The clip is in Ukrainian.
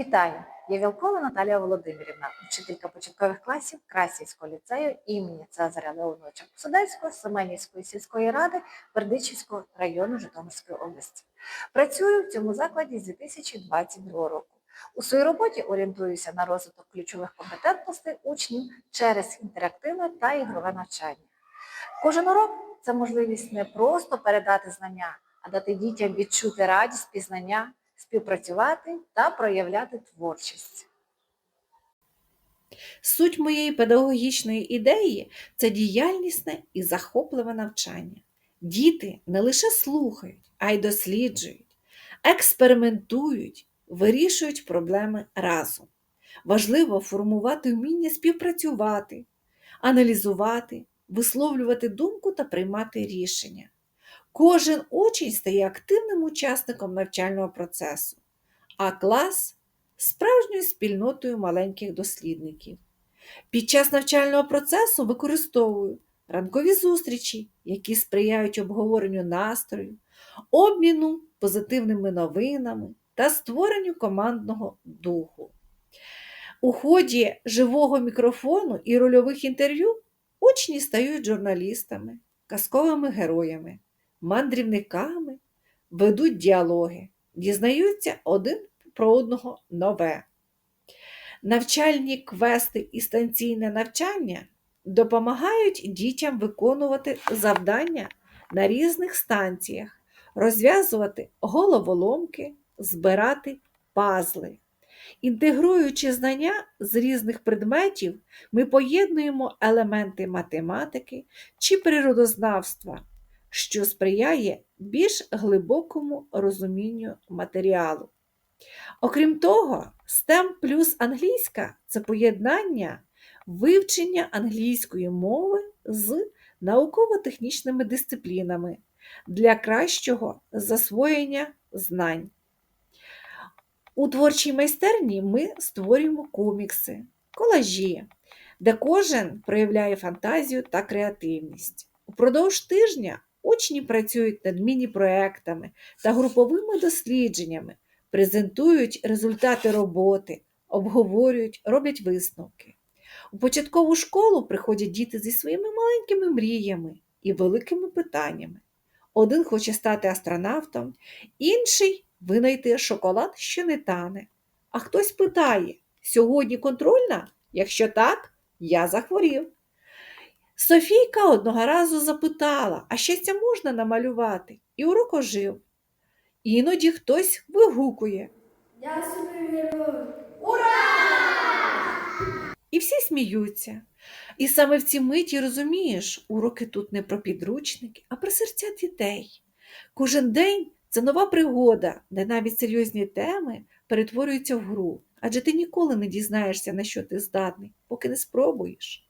Вітаю! Я Вілкова Наталія Володимирівна, вчителька початкових класів Красівського ліцею імені Цезаря Леоновича Посадельського Семенівської сільської ради Бердичівського району Житомирської області. Працюю в цьому закладі з 2022 року. У своїй роботі орієнтуюся на розвиток ключових компетентностей учнів через інтерактивне та ігрове навчання. Кожен урок це можливість не просто передати знання, а дати дітям відчути радість пізнання, співпрацювати та проявляти творчість. Суть моєї педагогічної ідеї це діяльнісне і захопливе навчання. Діти не лише слухають, а й досліджують, експериментують, вирішують проблеми разом. Важливо формувати вміння співпрацювати, аналізувати, висловлювати думку та приймати рішення. Кожен учень стає активним учасником навчального процесу, а клас справжньою спільнотою маленьких дослідників. Під час навчального процесу використовую ранкові зустрічі, які сприяють обговоренню настрою, обміну позитивними новинами та створенню командного духу. У ході живого мікрофону і рольових інтерв'ю учні стають журналістами, казковими героями, мандрівниками, ведуть діалоги, дізнаються один про одного нове. Навчальні квести і станційне навчання допомагають дітям виконувати завдання на різних станціях, розв'язувати головоломки, збирати пазли. Інтегруючи знання з різних предметів, ми поєднуємо елементи математики чи природознавства, що сприяє більш глибокому розумінню матеріалу. Окрім того, STEM плюс англійська це поєднання вивчення англійської мови з науково-технічними дисциплінами для кращого засвоєння знань. У творчій майстерні ми створюємо комікси, колажі, де кожен проявляє фантазію та креативність. Упродовж тижня учні працюють над міні-проектами та груповими дослідженнями, презентують результати роботи, обговорюють, роблять висновки. У початкову школу приходять діти зі своїми маленькими мріями і великими питаннями. Один хоче стати астронавтом, інший винайти шоколад, що не тане. А хтось питає: сьогодні контрольна? Якщо так, я захворів. Софійка одного разу запитала, а щастя можна намалювати, і урок ожив. Іноді хтось вигукує, Я супергерой. і всі сміються. І саме в ці миті розумієш, уроки тут не про підручники, а про серця дітей. Кожен день це нова пригода, де навіть серйозні теми перетворюються в гру, адже ти ніколи не дізнаєшся, на що ти здатний, поки не спробуєш.